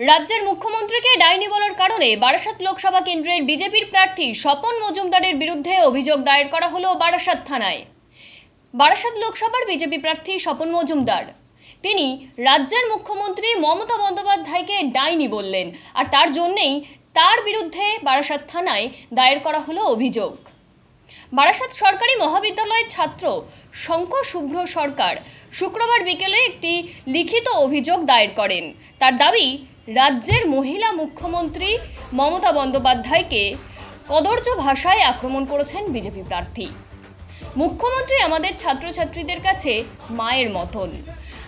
রাজ্যের মুখ্যমন্ত্রীকে ডাইনি বলার কারণে বারাসাত লোকসভা কেন্দ্রের বিজেপির প্রার্থী স্বপন মজুমদারের বিরুদ্ধে অভিযোগ দায়ের করা হলো বারাসাত থানায়। বারাসাত লোকসভার বিজেপি প্রার্থী স্বপন মজুমদার। তিনি রাজ্যের মুখ্যমন্ত্রী মমতা বন্দ্যোপাধ্যায়কে ডাইনি বললেন আর তার জন্যেই তার বিরুদ্ধে বারাসাত থানায় দায়ের করা হলো অভিযোগ। বারাসাত সরকারি মহাবিদ্যালয়ের ছাত্র শঙ্খ শুভ্র সরকার শুক্রবার বিকেলে একটি লিখিত অভিযোগ দায়ের করেন। তার দাবি রাজ্যের মহিলা মুখ্যমন্ত্রী মমতা বন্দ্যোপাধ্যায়কে কদর্য ভাষায় আক্রমণ করেছেন বিজেপি প্রার্থী। মুখ্যমন্ত্রী আমাদের ছাত্রছাত্রীদের কাছে মায়ের মতন।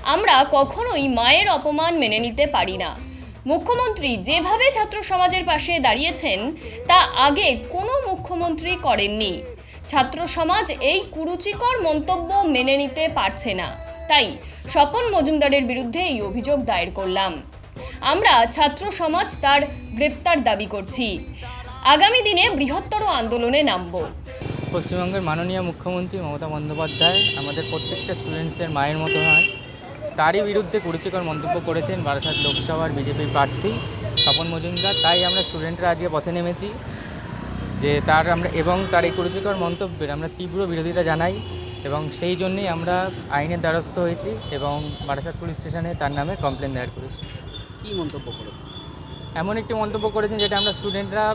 আমরা কখনোই মায়ের অপমান মেনে নিতে পারি না। মুখ্যমন্ত্রী যেভাবে ছাত্র সমাজের পাশে দাঁড়িয়েছেন, তা আগে কোনো মুখ্যমন্ত্রী করেননি। ছাত্র সমাজ এই কুরুচিকর মন্তব্য মেনে নিতে পারছে না। তাই স্বপন মজুমদারের বিরুদ্ধে এই অভিযোগ দায়ের করলাম। আমরা ছাত্র সমাজ তার গ্রেপ্তার দাবি করছি। আগামী দিনে বৃহত্তর আন্দোলনে নামবো। পশ্চিমবঙ্গের মাননীয় মুখ্যমন্ত্রী মমতা বন্দ্যোপাধ্যায় আমাদের প্রত্যেকটা স্টুডেন্টসের মায়ের মতো হয় তারই বিরুদ্ধে কুরুচিকর মন্তব্য করেছেন বারাসাত লোকসভার বিজেপির প্রার্থী স্বপন মজুমদার। তাই আমরা স্টুডেন্টরা আজকে পথে নেমেছি যে তার আমরা এবং তার এই কুরুচিকর মন্তব্যের আমরা তীব্র বিরোধিতা জানাই এবং সেই জন্যেই আমরা আইনের দ্বারস্থ হয়েছি এবং বারাসাত পুলিশ স্টেশনে তার নামে কমপ্লেন দায়ের করেছি। কি মন্তব্য করেছেন? এমন একটি মন্তব্য করেছেন যেটা আমরা স্টুডেন্টরা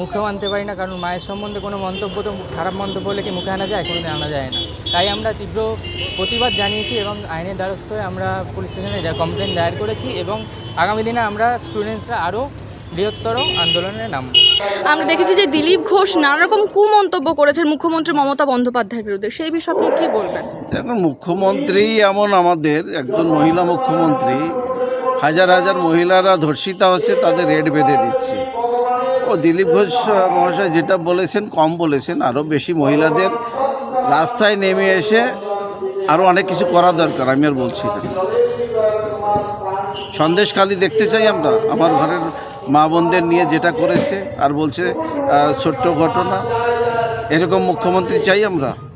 মুখেও আনতে পারি না কারণ মায়ের সম্বন্ধে কোনো মন্তব্য তো খারাপ মন্তব্য হলে কি মুখে আনা যায়? কোনোদিন আনা যায় না। তাই আমরা তীব্র প্রতিবাদ জানিয়েছি এবং আইনের দ্বারস্থ হয়ে আমরা পুলিশ স্টেশনে যা কমপ্লেন দায়ের করেছি এবং আগামী দিনে আমরা স্টুডেন্টসরা আরও বৃহত্তর আন্দোলনে নাম আমরা দেখেছি যে দিলীপ ঘোষ নানা রকম কুমন্তব্য করেছেন মুখ্যমন্ত্রী মমতা বন্দ্যোপাধ্যায়ের বিরুদ্ধে। সেই বিষয়ে আপনি কি বলবেন? এখন মুখ্যমন্ত্রী এমন আমাদের একজন মহিলা মুখ্যমন্ত্রী হাজার হাজার মহিলারা ধর্ষিতা হচ্ছে, তাদের রেড বেঁধে দিচ্ছে। ও দিলীপ ঘোষ মহাশয় যেটা বলেছেন, কম বলেছেন আরও বেশি মহিলাদের রাস্তায় নেমে এসে আরও অনেক কিছু করা দরকার, আমি আর বলছি সন্দেশখালি দেখতে চাই আমরা, আমার ঘরের মা বোনদের নিয়ে যেটা করেছে আর বলছে ছোট্ট ঘটনা। এরকম মুখ্যমন্ত্রী চাই আমরা।